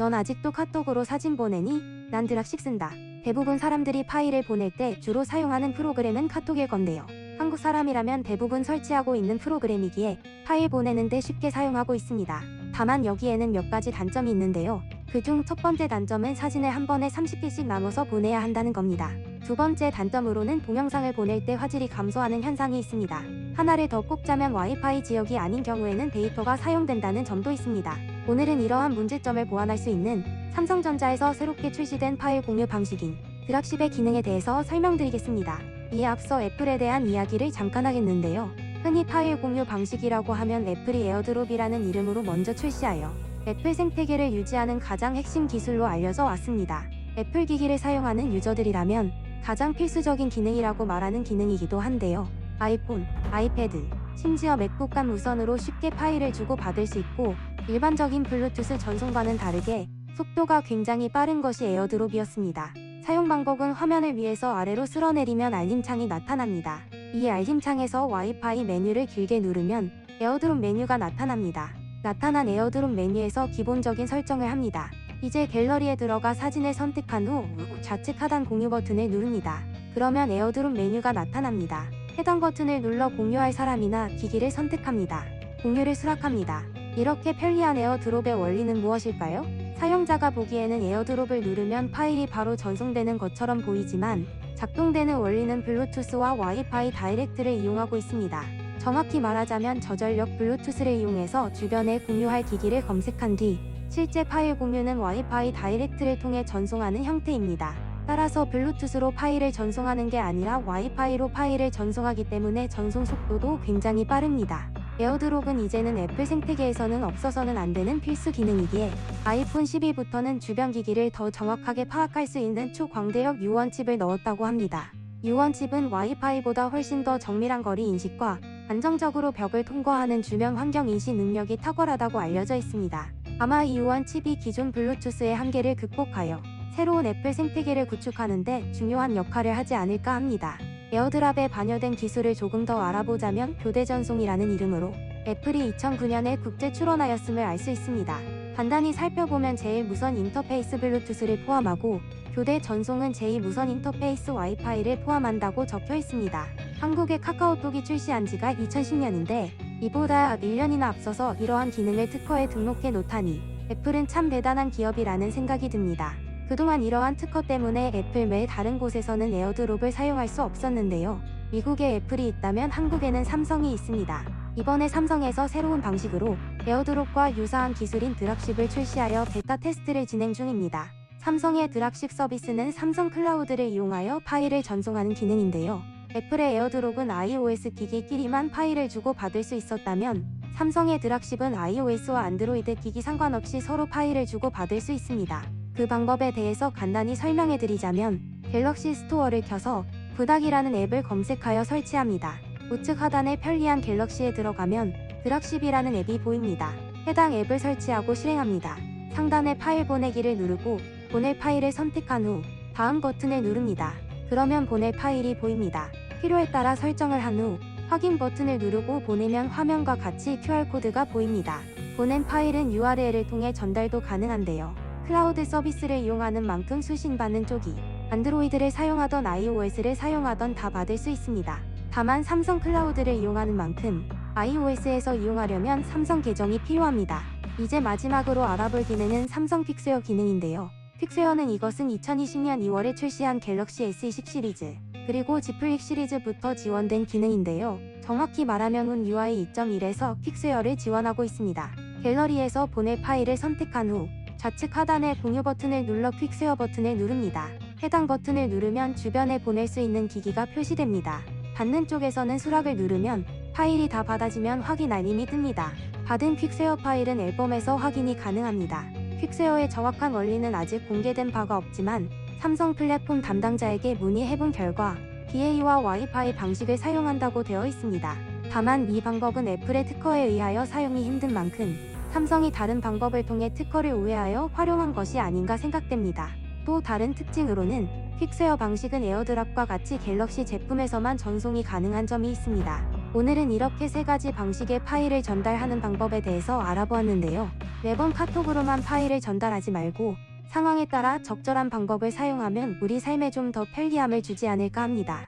넌 아직도 카톡으로 사진 보내니? 난 드랍식 쓴다. 대부분 사람들이 파일을 보낼 때 주로 사용하는 프로그램은 카톡일 건데요. 한국 사람이라면 대부분 설치하고 있는 프로그램이기에 파일 보내는데 쉽게 사용하고 있습니다. 다만 여기에는 몇 가지 단점이 있는데요. 그중 첫 번째 단점은 사진을 한 번에 30개씩 나눠서 보내야 한다는 겁니다. 두 번째 단점으로는 동영상을 보낼 때 화질이 감소하는 현상이 있습니다. 하나를 더 꼽자면 와이파이 지역이 아닌 경우에는 데이터가 사용된다는 점도 있습니다. 오늘은 이러한 문제점을 보완할 수 있는 삼성전자에서 새롭게 출시된 파일 공유 방식인 드랍십의 기능에 대해서 설명드리겠습니다. 이에 앞서 애플에 대한 이야기를 잠깐 하겠는데요. 흔히 파일 공유 방식이라고 하면 애플이 에어드롭이라는 이름으로 먼저 출시하여 애플 생태계를 유지하는 가장 핵심 기술로 알려져 왔습니다. 애플 기기를 사용하는 유저들이라면 가장 필수적인 기능이라고 말하는 기능이기도 한데요. 아이폰, 아이패드, 심지어 맥북 간 무선으로 쉽게 파일을 주고 받을 수 있고 일반적인 블루투스 전송과는 다르게 속도가 굉장히 빠른 것이 에어드롭이었습니다. 사용 방법은 화면을 위에서 아래로 쓸어내리면 알림창이 나타납니다. 이 알림창에서 와이파이 메뉴를 길게 누르면 에어드롭 메뉴가 나타납니다. 나타난 에어드롭 메뉴에서 기본적인 설정을 합니다. 이제 갤러리에 들어가 사진을 선택한 후 좌측 하단 공유 버튼을 누릅니다. 그러면 에어드롭 메뉴가 나타납니다. 해당 버튼을 눌러 공유할 사람이나 기기를 선택합니다. 공유를 수락합니다. 이렇게 편리한 에어드롭의 원리는 무엇일까요? 사용자가 보기에는 에어드롭을 누르면 파일이 바로 전송되는 것처럼 보이지만 작동되는 원리는 블루투스와 와이파이 다이렉트를 이용하고 있습니다. 정확히 말하자면 저전력 블루투스를 이용해서 주변에 공유할 기기를 검색한 뒤 실제 파일 공유는 와이파이 다이렉트를 통해 전송하는 형태입니다. 따라서 블루투스로 파일을 전송하는 게 아니라 와이파이로 파일을 전송하기 때문에 전송 속도도 굉장히 빠릅니다. 에어드롭은 이제는 애플 생태계에서는 없어서는 안 되는 필수 기능이기에 아이폰 12부터는 주변 기기를 더 정확하게 파악할 수 있는 초광대역 유원 칩을 넣었다고 합니다. 유원 칩은 와이파이보다 훨씬 더 정밀한 거리 인식과 안정적으로 벽을 통과하는 주변 환경 인식 능력이 탁월하다고 알려져 있습니다. 아마 이 유원 칩이 기존 블루투스의 한계를 극복하여 새로운 애플 생태계를 구축하는데 중요한 역할을 하지 않을까 합니다. 에어드랍에 반영된 기술을 조금 더 알아보자면 교대 전송이라는 이름으로 애플이 2009년에 국제 출원하였음을 알 수 있습니다. 간단히 살펴보면 제일 무선 인터페이스 블루투스를 포함하고 교대 전송은 제2 무선 인터페이스 와이파이를 포함한다고 적혀 있습니다. 한국의 카카오톡이 출시한 지가 2010년인데 이보다 1년이나 앞서서 이러한 기능을 특허에 등록해 놓다니 애플은 참 대단한 기업이라는 생각이 듭니다. 그동안 이러한 특허 때문에 애플 외 다른 곳에서는 에어드롭을 사용할 수 없었는데요. 미국에 애플이 있다면 한국에는 삼성이 있습니다. 이번에 삼성에서 새로운 방식으로 에어드롭과 유사한 기술인 드랍십을 출시하여 베타 테스트를 진행 중입니다. 삼성의 드랍십 서비스는 삼성 클라우드를 이용하여 파일을 전송하는 기능인데요. 애플의 에어드롭은 iOS 기기끼리만 파일을 주고 받을 수 있었다면 삼성의 드랍십은 iOS와 안드로이드 기기 상관없이 서로 파일을 주고 받을 수 있습니다. 그 방법에 대해서 간단히 설명해 드리자면 갤럭시 스토어를 켜서 부닥이라는 앱을 검색하여 설치합니다. 우측 하단의 편리한 갤럭시에 들어가면 드랍십이라는 앱이 보입니다. 해당 앱을 설치하고 실행합니다. 상단의 파일 보내기를 누르고 보낼 파일을 선택한 후 다음 버튼을 누릅니다. 그러면 보낼 파일이 보입니다. 필요에 따라 설정을 한 후 확인 버튼을 누르고 보내면 화면과 같이 QR코드가 보입니다. 보낸 파일은 URL을 통해 전달도 가능한데요. 클라우드 서비스를 이용하는 만큼 수신받는 쪽이 안드로이드를 사용하던 iOS를 사용하던 다 받을 수 있습니다. 다만 삼성 클라우드를 이용하는 만큼 iOS에서 이용하려면 삼성 계정이 필요합니다. 이제 마지막으로 알아볼 기능은 삼성 픽스웨어 기능인데요. 픽스웨어는 이것은 2020년 2월에 출시한 갤럭시 S20 시리즈 그리고 Z 플릭 시리즈부터 지원된 기능인데요. 정확히 말하면 운 UI 2.1에서 픽스웨어를 지원하고 있습니다. 갤러리에서 보낼 파일을 선택한 후 좌측 하단의 공유 버튼을 눌러 퀵세어 버튼을 누릅니다. 해당 버튼을 누르면 주변에 보낼 수 있는 기기가 표시됩니다. 받는 쪽에서는 수락을 누르면 파일이 다 받아지면 확인 알림이 뜹니다. 받은 퀵세어 파일은 앨범에서 확인이 가능합니다. 퀵세어의 정확한 원리는 아직 공개된 바가 없지만 삼성 플랫폼 담당자에게 문의해본 결과 BA와 와이파이 방식을 사용한다고 되어 있습니다. 다만 이 방법은 애플의 특허에 의하여 사용이 힘든 만큼 삼성이 다른 방법을 통해 특허를 우회하여 활용한 것이 아닌가 생각됩니다. 또 다른 특징으로는 퀵세어 방식은 에어드랍과 같이 갤럭시 제품에서만 전송이 가능한 점이 있습니다. 오늘은 이렇게 세 가지 방식의 파일을 전달하는 방법에 대해서 알아보았는데요. 매번 카톡으로만 파일을 전달하지 말고 상황에 따라 적절한 방법을 사용하면 우리 삶에 좀 더 편리함을 주지 않을까 합니다.